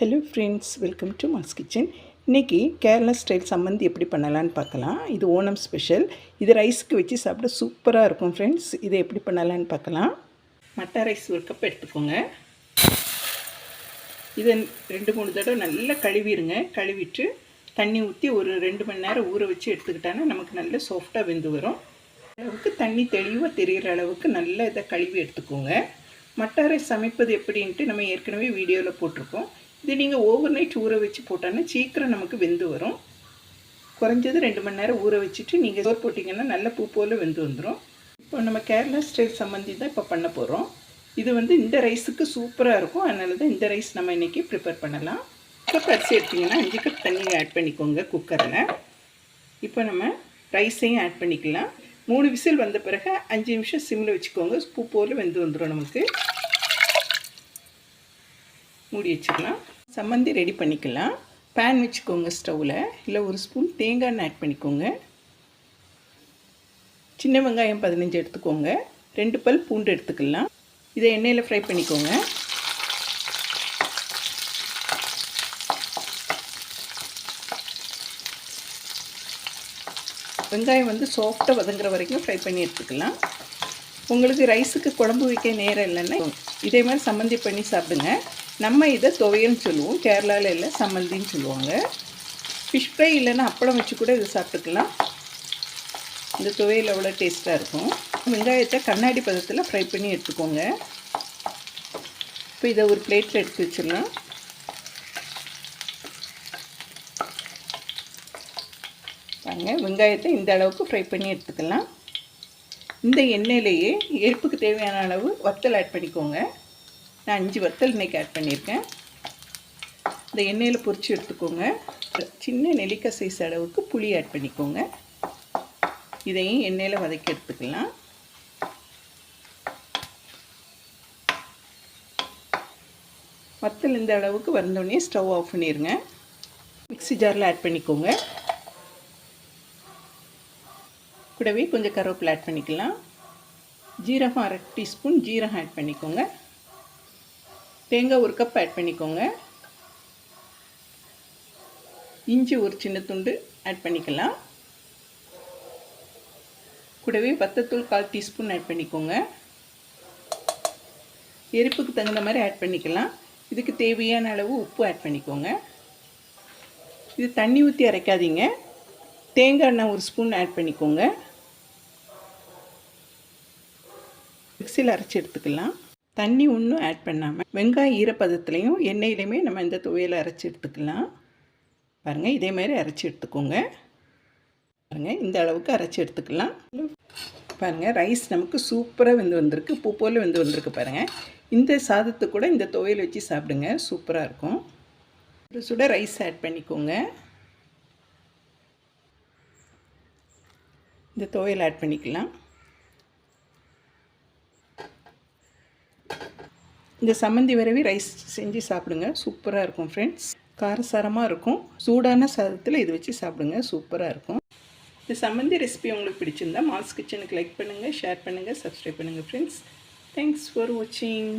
Hello friends welcome to mass kitchen இன்றைக்கி Kerala style சம்மந்தி எப்படி பண்ணலான்னு பார்க்கலாம். இது ஓணம் ஸ்பெஷல் இது ரைஸுக்கு வச்சு சாப்பிட சூப்பராக இருக்கும் ஃப்ரெண்ட்ஸ் இதை எப்படி பண்ணலான்னு பார்க்கலாம். மட்டா ரைஸ் ஒரு கப் எடுத்துக்கோங்க. இதை ரெண்டு மூணு தடவை நல்லா கழுவிடுங்க கழுவிட்டு தண்ணி ஊற்றி ஒரு ரெண்டு மணி நேரம் ஊற வச்சு எடுத்துக்கிட்டாங்கன்னா நமக்கு நல்ல சாஃப்டாக வெந்து வரும். அளவுக்கு தண்ணி தெளிவாக தெரிகிற அளவுக்கு நல்லா இதை கழுவி எடுத்துக்கோங்க. மட்டாரை சமைப்பது எப்படின்ட்டு நம்ம ஏற்கனவே வீடியோவில் போட்டிருக்கோம். இது நீங்கள் ஓவர் நைட் ஊற வச்சு போட்டோன்னா சீக்கிரம் நமக்கு வெந்து வரும். குறைஞ்சது ரெண்டு மணி நேரம் ஊற வச்சுட்டு நீங்கள் சோறு போட்டிங்கன்னா நல்ல பூ போல் வெந்து வந்துடும் இப்போ நம்ம கேரளா ஸ்டைல் சம்மந்தி தான் இப்போ பண்ண போகிறோம் இது வந்து இந்த ரைஸுக்கு சூப்பராக இருக்கும். அதனால தான் இந்த ரைஸ் நம்ம இன்றைக்கி ப்ரிப்பேர் பண்ணலாம். கப் அரிசி எடுத்திங்கன்னா அஞ்சு கப் தண்ணியை ஆட் பண்ணிக்கோங்க குக்கரில் இப்போ நம்ம ரைஸையும் ஆட் பண்ணிக்கலாம். மூணு விசில் வந்த பிறகு அஞ்சு நிமிஷம் சிம்மில் வச்சுக்கோங்க. பூ போல் வெந்து வந்துடும் நமக்கு. மூடி வச்சுக்கலாம். சம்மந்தி ரெடி பண்ணிக்கலாம். பேன் வச்சுக்கோங்க ஸ்டவ்வில் இல்லை ஒரு ஸ்பூன் தேங்காய் எண்ணெய் ஆட் பண்ணிக்கோங்க. சின்ன வெங்காயம் பதினஞ்சு எடுத்துக்கோங்க. ரெண்டு பல் பூண்டு எடுத்துக்கலாம். இதை எண்ணெயில் ஃப்ரை பண்ணிக்கோங்க. வெங்காயம் வந்து சாஃப்டாக வதங்குற வரைக்கும் ஃப்ரை பண்ணி எடுத்துக்கலாம். உங்களுக்கு ரைஸுக்கு குழம்பு வைக்க நேரம் இல்லைன்னா இதே மாதிரி சம்மந்தி பண்ணி சாப்பிடுங்க. நம்ம இதை துவையல்னு சொல்லுவோம். கேரளாவில் எல்லாம் சம்மந்தின்னு சொல்லுவாங்க. ஃபிஷ் ஃப்ரை இல்லைன்னா அப்பளம் வச்சு கூட இதை சாப்பிட்டுக்கலாம். இந்த துவையல் அவ்வளோ டேஸ்ட்டாக இருக்கும். வெங்காயத்தை கண்ணாடி பதத்தில் ஃப்ரை பண்ணி எடுத்துக்கோங்க. இப்போ இதை ஒரு பிளேட்டில் எடுத்து வச்சிடலாம். பாருங்க வெங்காயத்தை இந்த அளவுக்கு ஃப்ரை பண்ணி எடுத்துக்கலாம். இந்த எண்ணெயிலேயே எரிப்புக்கு தேவையான அளவு வத்தல் ஆட் பண்ணிக்கோங்க. நான் அஞ்சு வத்தல் இன்றைக்கி ஆட் பண்ணியிருக்கேன். இந்த எண்ணெயில் பொரித்து எடுத்துக்கோங்க. சின்ன நெல்லிக்காய் சைஸ் அளவுக்கு புளி ஆட் பண்ணிக்கோங்க. இதையும் எண்ணெயில் வதக்கி எடுத்துக்கலாம். வத்தல் இந்த அளவுக்கு வந்தோடனே ஸ்டவ் ஆஃப் பண்ணிடுங்க மிக்சி ஜாரில் ஆட் பண்ணிக்கோங்க. கூடவே கொஞ்சம் கருவேப்பிலை ஆட் பண்ணிக்கலாம். ஜீரகம் அரை டீஸ்பூன் ஜீரகம் ஆட் பண்ணிக்கோங்க. தேங்காய் ஒரு கப் ஆட் பண்ணிக்கோங்க. இஞ்சி ஒரு சின்ன துண்டு ஆட் பண்ணிக்கலாம். கூடவே பத்தத்தூள் கால் டீஸ்பூன் ஆட் பண்ணிக்கோங்க. எரிப்புக்கு தகுந்த மாதிரி ஆட் பண்ணிக்கலாம். இதுக்கு தேவையான அளவு உப்பு ஆட் பண்ணிக்கோங்க. இது தண்ணி ஊற்றி அரைக்காதீங்க. தேங்காய் எண்ணெய் ஒரு ஸ்பூன் ஆட் பண்ணிக்கோங்க. மிக்சியில் அரைச்சி எடுத்துக்கலாம். தண்ணி ஒன்றும் ஆட் பண்ணாமல் வெங்காயம் ஈரப்பதத்துலேயும் எண்ணெயிலையுமே நம்ம இந்த துவையில் அரைச்சி எடுத்துக்கலாம். பாருங்கள் இதே மாதிரி அரைச்சி எடுத்துக்கோங்க. பாருங்கள் இந்த அளவுக்கு அரைச்சி எடுத்துக்கலாம். பாருங்கள் ரைஸ் நமக்கு சூப்பராக வெந்து வந்திருக்கு. பூ போல் வெந்து வந்திருக்கு பாருங்கள் இந்த சாதத்தை கூட இந்த துவையல் வச்சு சாப்பிடுங்க. சூப்பராக இருக்கும். ஒரு சுட ரைஸ் ஆட் பண்ணிக்கோங்க. இந்த துவையல் ஆட் பண்ணிக்கலாம். இந்த சம்மந்தி வரவே ரைஸ் செஞ்சு சாப்பிடுங்க. சூப்பராக இருக்கும் ஃப்ரெண்ட்ஸ் காரசாரமாக இருக்கும். சூடான சாதத்தில் இது வச்சு சாப்பிடுங்க. சூப்பராக இருக்கும். இந்த சம்மந்தி ரெசிபி உங்களுக்கு பிடிச்சிருந்தா மாஸ் கிச்சனுக்கு லைக் பண்ணுங்கள் ஷேர் பண்ணுங்கள் சப்ஸ்கிரைப் பண்ணுங்கள் ஃப்ரெண்ட்ஸ் தேங்க்ஸ் ஃபார் வாட்சிங்